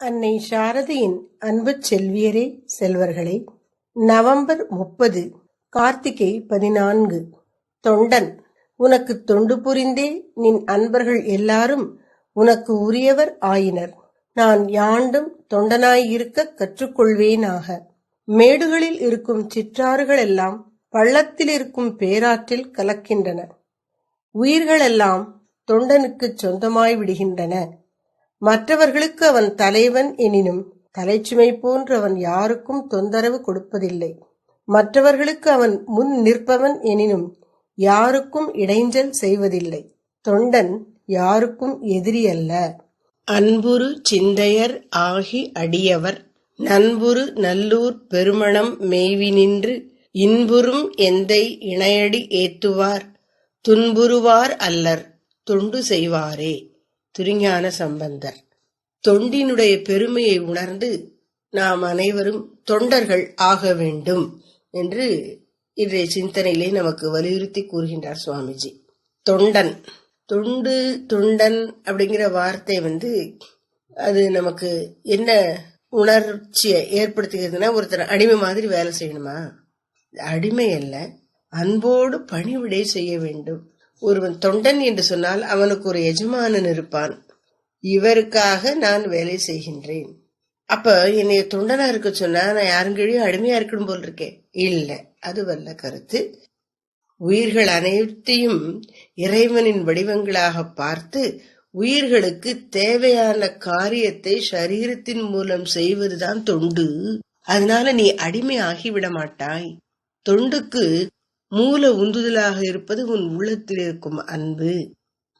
அன்னை சாரதியின் அன்பு செல்வியரே செல்வர்களே நவம்பர் முப்பது கார்த்திகை பதினான்கு. தொண்டன் உனக்கு தொண்டு புரிந்தே நின் அன்பர்கள் எல்லாரும் உனக்கு உரியவர் ஆயினர். நான் யாண்டும் தொண்டனாயிருக்க கற்றுக்கொள்வேனாக. மேடுகளில் இருக்கும் சிற்றாறுகளெல்லாம் பள்ளத்தில் இருக்கும் பேராற்றில் கலக்கின்றன. உயிர்களெல்லாம் தொண்டனுக்குச் சொந்தமாய் விடுகின்றன. மற்றவர்களுக்கு அவன் தலைவன் எனினும் தலைச்சுமை போன்று அவன் யாருக்கும் தொந்தரவு கொடுப்பதில்லை. மற்றவர்களுக்கு அவன் முன் நிற்பவன் எனினும் யாருக்கும் இடைஞ்சல் செய்வதில்லை. தொண்டன் யாருக்கும் எதிரி அல்ல. அன்புரு சிந்தையர் ஆகி அடியவர். நண்புரு நல்லூர் பெருமணம் மேவி நின்று இன்புறும் எந்தை இணையடி ஏத்துவார். துன்புறுவார் அல்லர் தொண்டு செய்வாரே. திருஞான சம்பந்தர். தொண்டினுடைய பெருமையை உணர்ந்து நாம் அனைவரும் தொண்டர்கள் ஆக வேண்டும் என்று இன்றைய சிந்தனையிலே நமக்கு வலியுறுத்தி கூறுகின்றார் சுவாமிஜி. தொண்டன். தொண்டு தொண்டன் அப்படிங்கிற வார்த்தை வந்து அது நமக்கு என்ன உணர்ச்சியை ஏற்படுத்துகிறதுனா ஒருத்தர் அடிமை மாதிரி வேலை செய்யணுமா? அடிமை அல்ல. அன்போடு பணிவிடை செய்ய வேண்டும். ஒருவன் தொண்டன் என்று சொன்னால் அவனுக்கு ஒரு எஜமானன் இருப்பான். இவருக்காக நான் வேலை செய்கின்றேன். அப்ப என்னைய தொண்டனா இருக்க சொன்னா நான் யாருங்கழியும் அடிமையா இருக்கணும் போல் இருக்கேன் இல்ல அது வல்ல கருத்து. உயிர்கள் அனைத்தையும் இறைவனின் வடிவங்களாக பார்த்து உயிர்களுக்கு தேவையான காரியத்தை சரீரத்தின் மூலம் செய்வதுதான் தொண்டு. அதனால நீ அடிமை ஆகிவிட மாட்டாய் தொண்டுக்கு மூல உந்துதலாக இருப்பது உன் உள்ளத்தில் இருக்கும் அன்பு.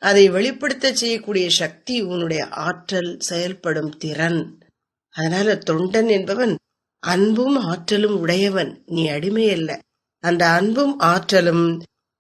அதை வெளிப்படுத்த செய்யக்கூடிய சக்தி உன்னுடைய ஆற்றல் செயல்படும் திறன். அதனால தொண்டன் என்பவன் அன்பும் ஆற்றலும் உடையவன். நீ அடிமை அல்ல அந்த அன்பும் ஆற்றலும்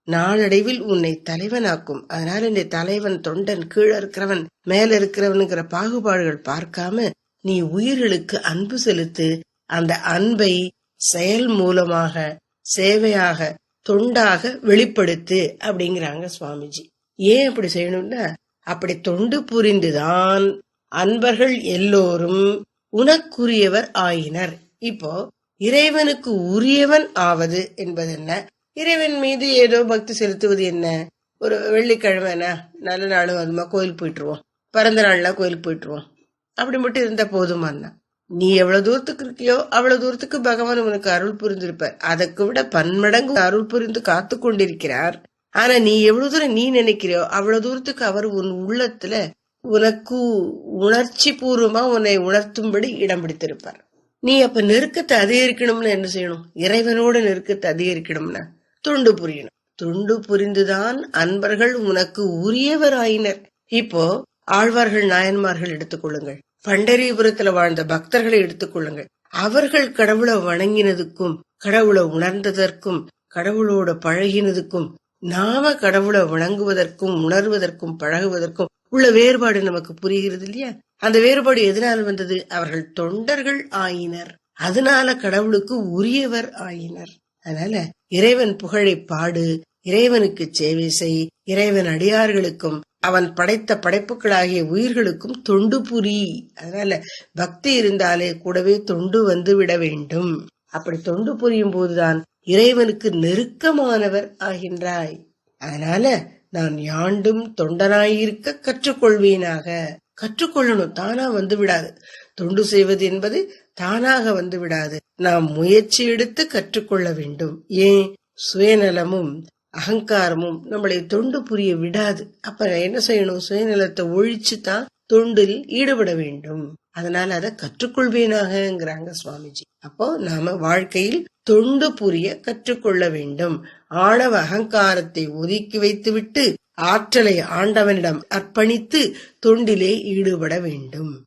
நாளடைவில் உன்னை தலைவனாக்கும். அதனால இந்த தலைவன் தொண்டன் கீழே இருக்கிறவன் மேல இருக்கிறவனுங்கிற பாகுபாடுகள் பார்க்காம நீ உயிர்களுக்கு அன்பு செலுத்து அந்த அன்பை செயல் மூலமாக சேவையாக தொண்டாக வெளிப்படுத்து அப்படிங்கிறாங்க சுவாமிஜி. ஏன் அப்படி செய்யணும்னா அப்படி தொண்டு புரிந்துதான் அன்பர்கள் எல்லோரும் உனக்குரியவர் ஆயினர். இப்போ இறைவனுக்கு உரியவன் ஆவது என்பது என்ன? இறைவன் மீது ஏதோ பக்தி செலுத்துவது என்ன? ஒரு வெள்ளிக்கிழமைனா நல்ல நாளும் அதுமா கோயில் போயிட்டுருவோம். பிறந்த நாள்லாம் கோயிலுக்கு போயிட்டுருவோம். அப்படி மட்டும் இருந்தா போதுமான்னா நீ எவ்வளவு தூரத்துக்கு இருக்கியோ அவ்வளவு தூரத்துக்கு பகவான் உனக்கு அருள் புரிந்திருப்பார். அதற்கு விட பன்மடங்கு அருள் புரிந்து காத்து கொண்டிருக்கிறார். ஆனா நீ எவ்வளவு தூரம் நீ நினைக்கிறியோ அவ்வளவு தூரத்துக்கு அவர் உன் உள்ளத்துல உனக்கு உணர்ச்சி பூர்வமா உன்னை உணர்த்தும்படி இடம் பிடித்திருப்பார். நீ அப்ப நெருக்கத்தை அதிகரிக்கணும்னு என்ன செய்யணும்? இறைவனோட நெருக்கத்தை அதிகரிக்கணும்னா துண்டு புரியணும். துண்டு புரிந்துதான் அன்பர்கள் உனக்கு உரியவராயினர். இப்போ ஆழ்வார்கள் நாயன்மார்கள் எடுத்துக்கொள்ளுங்கள் பண்டரிபுரத்துல வாழ்ந்த பக்தர்களை எடுத்துக்கொள்ளுங்கள் அவர்கள் கடவுளை வணங்கினதுக்கும் கடவுளை உணர்ந்ததற்கும் கடவுளோட பழகினதுக்கும் நாம கடவுளை வணங்குவதற்கும் உணர்வதற்கும் பழகுவதற்கும் உள்ள வேறுபாடு நமக்கு புரிகிறது இல்லையா? அந்த வேறுபாடு எதனால் வந்தது? அவர்கள் தொண்டர்கள் ஆயினர். அதனால கடவுளுக்கு உரியவர் ஆயினர். அதனால இறைவன் புகழை பாடு இறைவனுக்கு சேவை செய் இறைவன் அடியார்களுக்கும் அவன் படைத்த படைப்புகளாகிய உயிர்களுக்கும் தொண்டு புரி. அதனால பக்தி இருந்தாலே கூடவே தொண்டு வந்து விட வேண்டும். அப்படி தொண்டு புரியும் போதுதான் இறைவனுக்கு நெருக்கமானவர் ஆகின்றாய். அதனால நான் யாண்டும் தொண்டனாயிருக்க கற்றுக்கொள்வேனாக. கற்றுக்கொள்ளணும் தானா வந்து விடாது. தொண்டு செய்வது என்பது தானாக வந்து விடாது. நாம் முயற்சி எடுத்து கற்றுக்கொள்ள வேண்டும். ஏன்? சுயநலமும் அகங்காரமும் நம்மளை தொண்டு புரிய விடாது. அப்ப என்ன செய்யணும்? சுயநலத்தை ஒழிச்சு தான் தொண்டில் ஈடுபட வேண்டும். அதனால அதை கற்றுக்கொள்வேனாகங்கிறாங்க சுவாமிஜி. அப்போ நாம வாழ்க்கையில் தொண்டு புரிய கற்றுக்கொள்ள வேண்டும். ஆணவ அகங்காரத்தை ஒதுக்கி வைத்துவிட்டு ஆற்றலை ஆண்டவனிடம் அர்ப்பணித்து தொண்டிலே ஈடுபட வேண்டும்.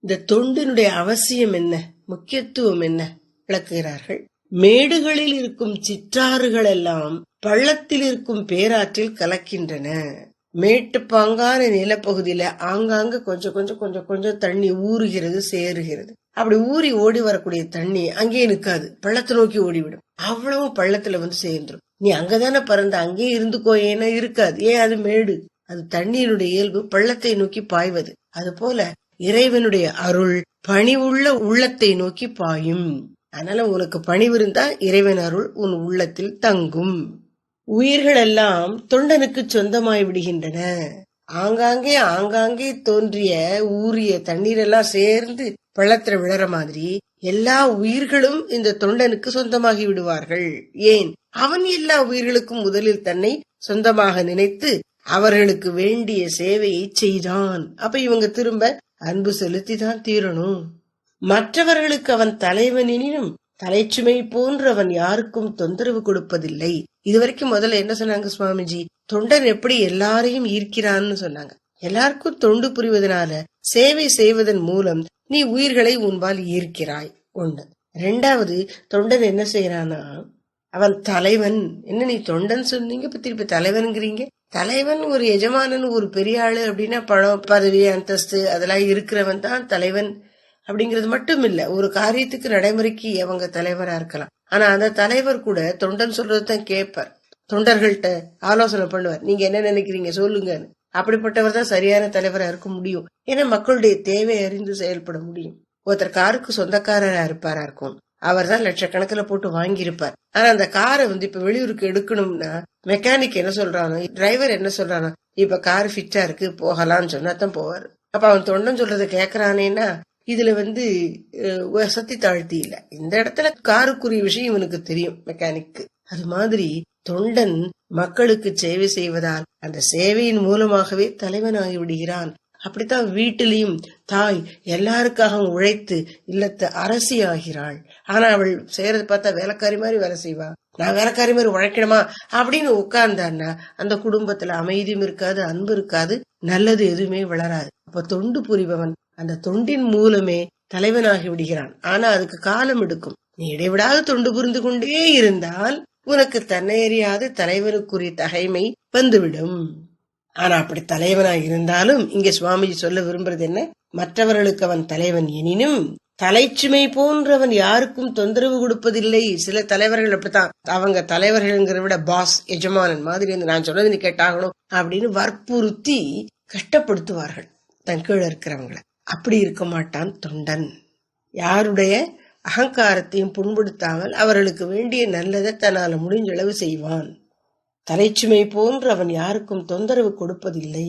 இந்த தொண்டினுடைய அவசியம் என்ன? முக்கியத்துவம் என்ன? விளக்குகிறார்கள். மேடுகளில் இருக்கும் சிற்றாறுகள் எல்லாம் பள்ளத்தில் இருக்கும் பேராற்றில் கலக்கின்றன. மேட்டுப்பாங்கான நிலப்பகுதியில ஆங்காங்க கொஞ்சம் கொஞ்சம் கொஞ்சம் கொஞ்சம் தண்ணி ஊறுகிறது சேருகிறது அப்படி ஊறி ஓடி வரக்கூடிய தண்ணி அங்கேயே நிக்காது. பள்ளத்தை நோக்கி ஓடிவிடும். அவ்வளவு பள்ளத்துல வந்து சேர்ந்துரும். நீ அங்கதானே பறந்த அங்கேயே இருந்துக்கோ ஏன்னா இருக்காது. ஏன் அது மேடு? அது தண்ணீருடைய இயல்பு பள்ளத்தை நோக்கி பாய்வது. அது போல இறைவனுடைய அருள் பணிவுள்ள உள்ளத்தை நோக்கி பாயும். அதனால உனக்கு பணிவு இருந்தா இறைவன் அருள் உன் உள்ளத்தில் தங்கும். உயிர்கள் எல்லாம் தொண்டனுக்கு சொந்தமாய் விடுகின்றன. ஆங்காங்கே ஆங்காங்கே தோன்றிய ஊறிய தண்ணீரெல்லாம் சேர்ந்து பள்ளத்துல விழற மாதிரி எல்லா உயிர்களும் இந்த தொண்டனுக்கு சொந்தமாகி விடுவார்கள். ஏன்? அவன் எல்லா உயிர்களுக்கும் முதலில் தன்னை சொந்தமாக நினைத்து அவர்களுக்கு வேண்டிய சேவையை செய்தான். அப்ப இவங்க திரும்ப அன்பு செலுத்தி தான் தீரணும். மற்றவர்களுக்கு அவன் தலைவனினும் தலைச்சுமை போன்றவன் யாருக்கும் தொந்தரவு கொடுப்பதில்லை. இதுவரைக்கும் முதல்ல என்ன சொன்னாங்க சுவாமிஜி? தொண்டன் எப்படி எல்லாரையும் ஈர்க்கிறான்னு சொன்னாங்க. எல்லாருக்கும் தொண்டு புரிவதனால சேவை செய்வதன் மூலம் நீ உயிர்களை உன்பால் ஈர்க்கிறாய் ஒண்ணு ரெண்டாவது தொண்டன் என்ன செய்யறானா அவன் தலைவன். என்ன நீ தொண்டன் சொன்னீங்க? இப்ப திருப்பி தலைவன்கிறீங்க தலைவன் ஒரு எஜமானன் ஒரு பெரிய ஆளு அப்படின்னா பணம் பதவி அந்தஸ்து அதெல்லாம் இருக்கிறவன் தான் தலைவன். அப்படிங்கிறது மட்டும் இல்ல ஒரு காரியத்துக்கு நடைமுறைக்கு அவங்க தலைவரா இருக்கலாம். ஆனா அந்த தலைவர் கூட தொண்டன் சொல்றதுதான் கேட்பார். தொண்டர்கள்ட்ட ஆலோசனை பண்ணுவார். நீங்க என்ன நினைக்கிறீங்க? சொல்லுங்கன்னு. அப்படிப்பட்டவர் தான் சரியான தலைவரா இருக்க முடியும். ஏன்னா மக்களுடைய தேவை அறிந்து செயல்பட முடியும். ஒருத்தர் காருக்கு சொந்தக்காரரா இருப்பாரா இருக்கும். அவர் தான் லட்சக்கணக்கில் போட்டு வாங்கியிருப்பார். ஆனா அந்த காரை வந்து இப்ப வெளியூருக்கு எடுக்கணும்னா மெக்கானிக் என்ன சொல்றானோ டிரைவர் என்ன சொல்றானோ இப்ப கார் ஃபிட்டா இருக்கு போகலாம்னு சொன்னா தான் போவார். அப்ப அவன் தொண்டன் சொல்றதை கேக்குறானேன்னா இதுல வந்து வசதி சத்தி தாழ்த்தி இல்ல இந்த இடத்துல காருக்குரிய விஷயம் இவனுக்கு தெரியும் மெக்கானிக்கு அது மாதிரி தொண்டன் மக்களுக்கு சேவை செய்வதால் அந்த சேவையின் மூலமாகவே தலைவனாகி விடுகிறான் அப்படித்தான் வீட்டிலையும் தாய் எல்லாருக்காகவும் உழைத்து இல்லத்த அரசி ஆகிறாள். ஆனா அவள் செய்யறது பார்த்தா வேலைக்காரி மாதிரி வேலை செய்வா. நான் வேலைக்காரி மாதிரி உழைக்கணுமா? அப்படின்னு உட்கார்ந்தான்னா அந்த குடும்பத்துல அமைதியும் இருக்காது அன்பு இருக்காது நல்லது எதுவுமே வளராது. அப்ப தொண்டு புரிபவன் அந்த தொண்டின் மூலமே தலைவனாகி விடுகிறான். ஆனா அதுக்கு காலம் எடுக்கும். நீ இடைவிடாது தொண்டு புரிந்து கொண்டே இருந்தால் உனக்கு தன்னை அறியாது தலைவனுக்குரிய தகைமை வந்துவிடும். ஆனா அப்படி தலைவனாக இருந்தாலும் இங்க சுவாமிஜி சொல்ல விரும்புறது என்ன? மற்றவர்களுக்கு அவன் தலைவன் எனினும் தலைச்சுமை போன்றவன் யாருக்கும் தொந்தரவு கொடுப்பதில்லை. சில தலைவர்கள் அப்படித்தான். அவங்க தலைவர்கள்ங்கிற விட பாஸ் எஜமானன் மாதிரி வந்து நான் சொன்னது நீ கேட்டாகணும் அப்படின்னு வற்புறுத்தி கஷ்டப்படுத்துவார்கள். தன் கீழே இருக்கிறவங்களை. அப்படி இருக்க மாட்டான் தொண்டன். யாருடைய அகங்காரத்தையும் புண்படுத்தாமல் அவர்களுக்கு வேண்டிய நல்லதை தன்னால் முடிஞ்ச அளவு செய்வான். தலைச்சுமை போன்று அவன் யாருக்கும் தொந்தரவு கொடுப்பதில்லை.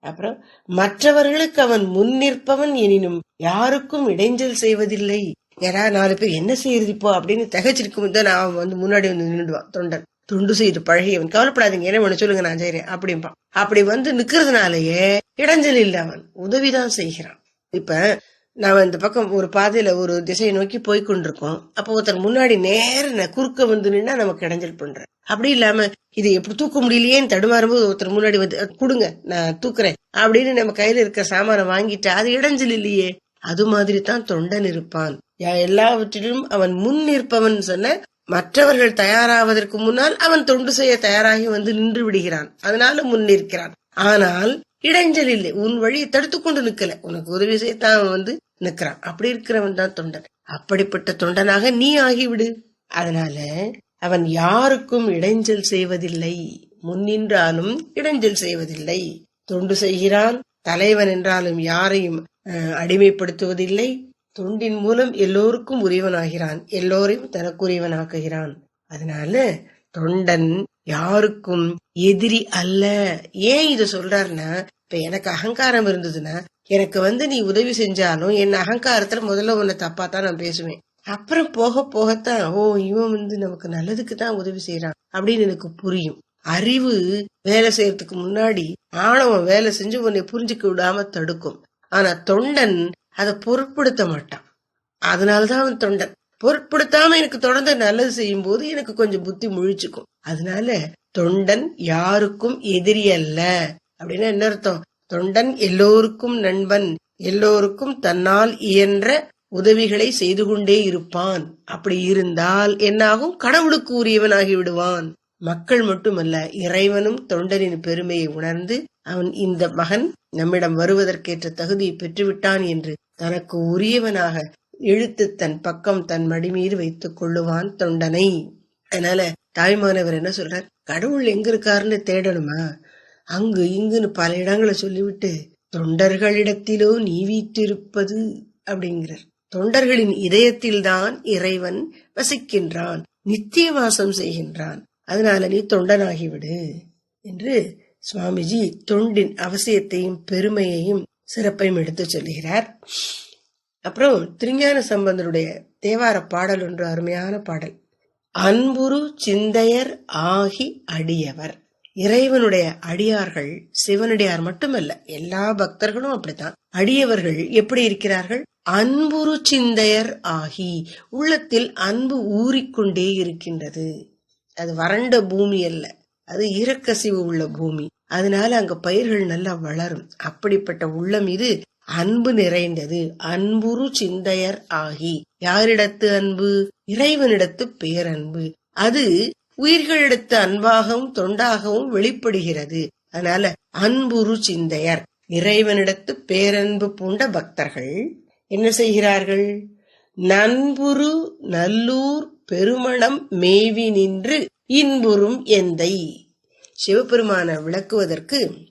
அப்புறம் மற்றவர்களுக்கு அவன் முன் நிற்பவன் எனினும் யாருக்கும் இடைஞ்சல் செய்வதில்லை. ஏன்னா நாலு பேர் என்ன செய்யறது இப்போ? அப்படின்னு தகச்சிருக்கும் தான் அவன் வந்து முன்னாடி வந்து நின்றுடுவான் தொண்டன். துண்டு செய்து பழகியவன். கவலைப்படாதீங்க என்ன ஒண்ணு சொல்லுங்க நான் செய்யறேன் அப்படிம்பான் அப்படி வந்து நிக்கிறதுனாலயே இடைஞ்சல் இல்ல அவன் உதவிதான் செய்கிறான். இப்ப நாம இந்த பக்கம் ஒரு பாதையில ஒரு திசையை நோக்கி போய் கொண்டிருக்கோம். அப்போ ஒருத்தர் முன்னாடி நேர குறுக்க வந்து நின்னா நமக்கு இடைஞ்சல் பண்ற அப்படி இல்லாம இது எப்படி தூக்க முடியலையேன்னு தடுமாறும்போது ஒருத்தர் முன்னாடி வந்து கொடுங்க நான் தூக்குறேன். அப்படின்னு நம்ம கையில இருக்க சாமானை வாங்கிட்டு அது இடைஞ்சல் இல்லையே. அது மாதிரி தான் தொண்டன் இருப்பான். எல்லாவற்றிலும் அவன் முன் நிற்பவன் சொன்ன மற்றவர்கள் தயாராவதற்கு முன்னால் அவன் தொண்டு செய்ய தயாராகி வந்து நின்று விடுகிறான். அதனால முன் நிற்கிறான். ஆனால் இடைஞ்சல் இல்லை. உன் வழியை தடுத்து கொண்டு நிக்கல உனக்கு உதவி செய்யத்தான் அவன் வந்து நிக்கிறான் அப்படி இருக்கிறவன் தான் தொண்டன். அப்படிப்பட்ட தொண்டனாக நீ ஆகிவிடு. அதனால அவன் யாருக்கும் இடைஞ்சல் செய்வதில்லை. முன்னின்றாலும் இடைஞ்சல் செய்வதில்லை. தொண்டு செய்கிறான். தலைவன் என்றாலும் யாரையும் அஹ், அடிமைப்படுத்துவதில்லை. தொண்டின் மூலம் எல்லோருக்கும் உரியவனாகிறான். எல்லோரையும் தனக்குரியவனாக்குகிறான். அதனால தொண்டன் யாருக்கும் எதிரி அல்ல. ஏன் இத சொல்றாருன்னா இப்ப எனக்கு அகங்காரம் இருந்ததுன்னா எனக்கு வந்து நீ உதவி செஞ்சாலும் என் அகங்காரத்துல முதல்ல உன்னை தப்பா தான் நான் பேசுவேன். அப்புறம் போக போகத்தான் ஓ இவன் வந்து நமக்கு நல்லதுக்கு தான் உதவி செய்யறான் அப்படின்னு எனக்கு புரியும். அறிவு வேலை செய்யறதுக்கு முன்னாடி ஆணவம் வேலை செஞ்சு உன்னை புரிஞ்சுக்க விடாம தடுக்கும். ஆனா தொண்டன் அதை பொருட்படுத்த மாட்டான். அதனாலதான் அவன் தொண்டன். பொருட்படுத்தாம எனக்கு தொடர்ந்து நல்லது செய்யும் போது எனக்கு கொஞ்சம் புத்தி முழிச்சுக்கும். அதனால தொண்டன் யாருக்கும் எதிரி அல்ல. அப்படின்னா என்ன அர்த்தம்? தொண்டன் எல்லோருக்கும் நண்பன் எல்லோருக்கும் தன்னால் இயன்ற உதவிகளை செய்து கொண்டே இருப்பான். அப்படி இருந்தால் என்னாகும்? கடவுளுக்கு உரியவனாகி விடுவான். மக்கள் மட்டுமல்ல இறைவனும் தொண்டனின் பெருமையை உணர்ந்து அவன் இந்த மகன் நம்மிடம் வருவதற்கேற்ற தகுதியை பெற்றுவிட்டான் என்று தனக்கு உரியவனாக இழுத்து தன் பக்கம் தன் மடிமீது வைத்துக் கொள்ளுவான் தொண்டனை. அதனால தாய்மானவர் என்ன சொல்றார்? கடவுள் எங்க இருக்காருன்னு தேடணுமா? அங்கு இங்குன்னு பல இடங்களை சொல்லிவிட்டு தொண்டர்களிடத்திலோ நீ வீற்றிருப்பது அப்படிங்கிறார். தொண்டர்களின் இதயத்தில்தான் இறைவன் வசிக்கின்றான் நித்திய வாசம் செய்கின்றான். அதனால நீ தொண்டனாகிவிடு என்று சுவாமிஜி தொண்டின் அவசியத்தையும் பெருமையையும் சிறப்பையும் எடுத்து சொல்கிறார் அப்புறம் திருஞான சம்பந்தருடைய தேவார பாடல் ஒன்று அருமையான பாடல். அன்புரு சிந்தையர் ஆகி அடியவர். இறைவனுடைய அடியார்கள் சிவனடியார் மட்டுமல்ல எல்லா பக்தர்களும் அப்படித்தான். அடியவர்கள் எப்படி இருக்கிறார்கள்? அன்புரு சிந்தையர் ஆகி உள்ளத்தில் அன்பு ஊறிக்கொண்டே இருக்கின்றது. அது வறண்ட பூமி அல்ல அது ஈரக்கசிவு உள்ள பூமி. அதனால அங்க பயிர்கள் நல்லா வளரும். அப்படிப்பட்ட உள்ளம் இது அன்பு நிறைந்தது. அன்புரு சிந்தையர் ஆகி. யாரிடத்து அன்பு? இறைவனிடத்து பேரன்பு. அது உயிர்களிடத்து அன்பாகவும் தொண்டாகவும் வெளிப்படுகிறது. அதனால அன்புரு சிந்தையர் இறைவனிடத்து பேரன்பு பூண்ட பக்தர்கள் என்ன செய்கிறார்கள்? நண்புரு நல்லூர் பெருமணம் மேவி நின்று இன்புறும் எந்தை. சிவபெருமான விளக்குவதற்கு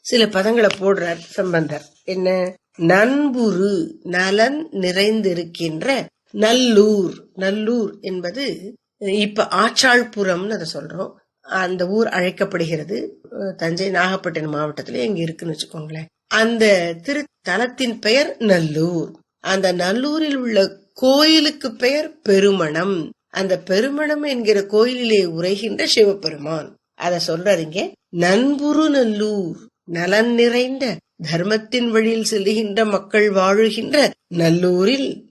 சில பதங்களை போடுறார் சம்பந்தர். என்ன? நண்புரு நலன் நிறைந்திருக்கின்ற நல்லூர். நல்லூர் என்பது இப்ப ஆச்சாள்புரம்னு அதை சொல்றோம். அந்த ஊர் அழைக்கப்படுகிறது. தஞ்சை நாகப்பட்டினம் மாவட்டத்துல எங்க இருக்குன்னு வச்சுக்கோங்களேன். அந்த திருத்தலத்தின் பெயர் நல்லூர். அந்த நல்லூரில் உள்ள கோயிலுக்கு பெயர் பெருமணம். அந்த பெருமணம் என்கிற கோயிலிலே உரைகின்ற சிவபெருமான். அத சொல்றீங்க நண்புரு நல்லூர் நலன் நிறைந்த தர்மத்தின் வழியில் செல்லுகின்ற மக்கள் வாழுகின்ற நல்லூரில்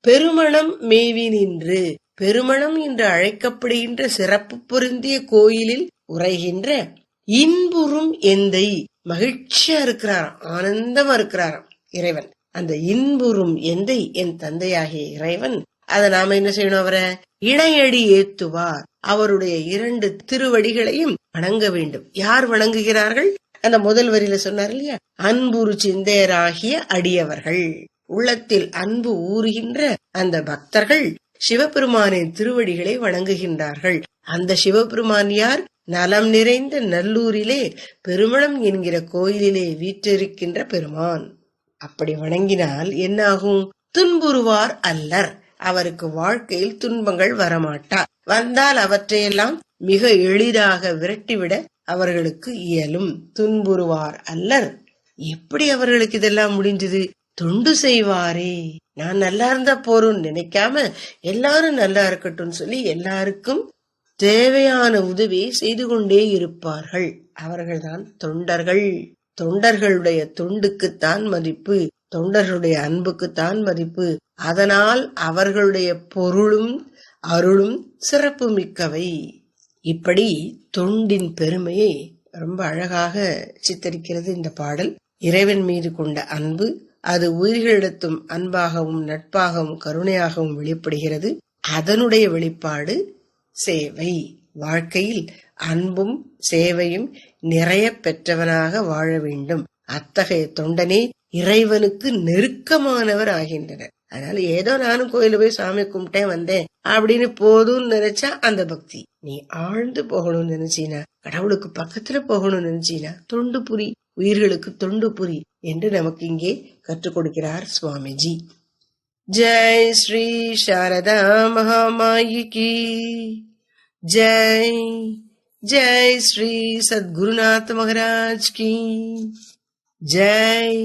பெருமணம் மேவி நின்று பெருமணம் என்று அழைக்கப்படுகின்ற சிறப்பு பொருந்திய கோயிலில் உரைகின்ற இன்புறும் எந்தை. மகிழ்ச்சியா இருக்கிறாராம் ஆனந்தமா இருக்கிறாராம் இறைவன். அந்த இன்புறும் எந்தை? என் தந்தையாகிய இறைவன் அதை நாம என்ன செய்யணும் அவரை? இணையடி ஏத்துவார். அவருடைய இரண்டு திருவடிகளையும் வணங்க வேண்டும். யார் வணங்குகிறார்கள்? அந்த முதல் வரியில சொன்னார் இல்லையா? அன்புரு சிந்தையராகிய அடியவர்கள். உள்ளத்தில் அன்பு ஊறுகின்ற அந்த பக்தர்கள் சிவபெருமானின் திருவடிகளை வணங்குகின்றார்கள். அந்த சிவபெருமான் யார்? நலம் நிறைந்த நல்லூரிலே பெருமளம் என்கிற கோயிலிலே வீற்றிருக்கின்ற பெருமான். அப்படி வணங்கினால் என்னாகும்? துன்புறுவார் அல்லர். அவருக்கு வாழ்க்கையில் துன்பங்கள் வரமாட்டார். வந்தால் அவற்றையெல்லாம் மிக எளிதாக விரட்டிவிட அவர்களுக்கு இயலும். துன்புறுவார் அல்லர். எப்படி அவர்களுக்கு இதெல்லாம் முடிஞ்சது? தொண்டு செய்வாரே. நான் நல்லா இருந்தா போறோம் நினைக்காம எல்லாரும் நல்லா இருக்கட்டும் சொல்லி எல்லாருக்கும் தேவையான உதவியை செய்து கொண்டே இருப்பார்கள். அவர்கள்தான் தொண்டர்கள். தொண்டர்களுடைய தொண்டுக்குத்தான் மதிப்பு. தொண்டர்களுடைய அன்புக்குத்தான் மதிப்பு. அதனால் அவர்களுடைய பொருளும் அருளும் சிறப்பு மிக்கவை இப்படி தொண்டின் பெருமையை ரொம்ப அழகாக சித்தரிக்கிறது இந்த பாடல். இறைவன் மீது கொண்ட அன்பு அது உயிர்களிடத்தும் அன்பாகவும் நட்பாகவும் கருணையாகவும் வெளிப்படுகிறது. அதனுடைய வெளிப்பாடு சேவை. வாழ்க்கையில் அன்பும் சேவையும் நிறைய பெற்றவனாக வாழ வேண்டும். அத்தகைய தொண்டனே இறைவனுக்கு நெருக்கமானவர் ஆகின்றனர். அதனால ஏதோ நானும் கோயில போய் சாமி கும்பிட்டேன் வந்தேன் அப்படின்னு போதும்னு நினைச்சா அந்த பக்தி. நீ ஆழ்ந்து போகணும்னு நினைச்சீனா கடவுளுக்கு பக்கத்துல போகணும்னு நினைச்சீனா தொண்டு புரி உயிர்களுக்கு தொண்டு புரி என்று நமக்கு இங்கே கற்றுக் கொடுக்கிறார் சுவாமிஜி. ஜெய் ஸ்ரீ சாரதா மகாமாயிக்கு ஜெய் ஜெய் ஸ்ரீ சத்குருநாத் மகராஜ் கி. ஜெய்